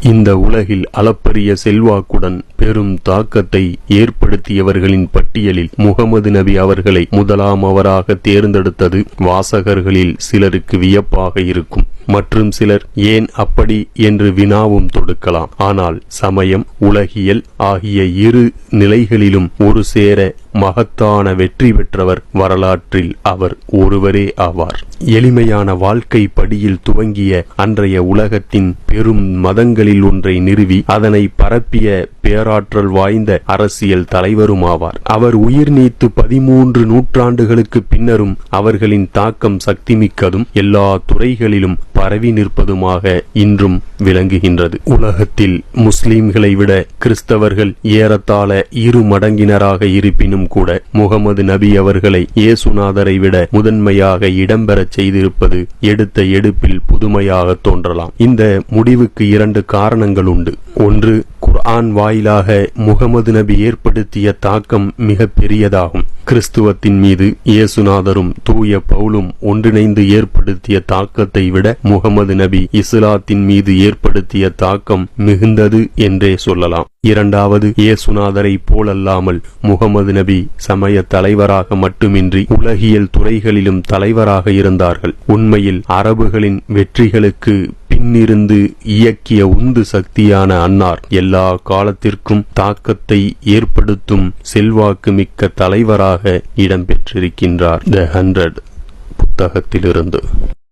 இந்த உலகில் அளப்பரிய செல்வாக்குடன் பெரும் தாக்கத்தை ஏற்படுத்தியவர்களின் பட்டியலில் முகமது நபி அவர்களை முதலாம் அவராக தேர்ந்தெடுத்தது வாசகர்களில் சிலருக்கு வியப்பாக இருக்கும். மற்றும் சிலர் ஏன் அப்படி என்று வினாவும் தொடுக்கலாம். ஆனால் சமயம் உலகியல் ஆகிய இரு நிலைகளிலும் ஒரு சேர மகத்தான வெற்றி பெற்றவர் வரலாற்றில் அவர் ஒருவரே ஆவார். எளிமையான வாழ்க்கை படியில் துவங்கிய அன்றைய உலகத்தின் பெரும் மதங்களில் ஒன்றை நிறுவி அதனை பரப்பிய பேராற்றல் வாய்ந்த அரசியல் தலைவரும் ஆவார் அவர் உயிர் நீத்து பதிமூன்று நூற்றாண்டுகளுக்கு பின்னரும் அவர்களின் தாக்கம் சக்திமிக்கதும் எல்லா துறைகளிலும் பரவி நிற்பதுமாக இன்றும் விளங்குகின்றது. உலகத்தில் முஸ்லிம்களை விட கிறிஸ்தவர்கள் ஏறத்தாழ இரு மடங்கினராக இருப்பினும் கூட முகமது நபி அவர்களை இயேசுநாதரை விட முதன்மையாக இடம்பெறச் செய்திருப்பது எடுத்த எடுப்பில் புதுமையாக தோன்றலாம். இந்த முடிவுக்கு இரண்டு காரணங்கள் உண்டு ஒன்று குர்ஆன் வாயிலாக முகமது நபி ஏற்படுத்திய தாக்கம் மிக பெரியதாகும். கிறிஸ்துவத்தின் மீது இயேசுநாதரும் தூய பவுலும் ஒன்றிணைந்து ஏற்படுத்திய தாக்கத்தை விட முகமது நபி இஸ்லாத்தின் மீது ஏற்படுத்திய தாக்கம் மிகுந்தது என்றே சொல்லலாம். இரண்டாவது இயேசுநாதரை போலல்லாமல் முகமது நபி சமய தலைவராக மட்டுமின்றி உலகியல் துறைகளிலும் தலைவராக இருந்தார்கள். உண்மையில் அரபுகளின் வெற்றிகளுக்கு பின்னிருந்து இயக்கிய உந்து சக்தியான அன்னார் எல்லா காலத்திற்கும் தாக்கத்தை ஏற்படுத்தும் செல்வாக்கு மிக்க தலைவராக இடம்பெற்றிருக்கின்றார். த ஹண்ட்ரட் புத்தகத்திலிருந்து.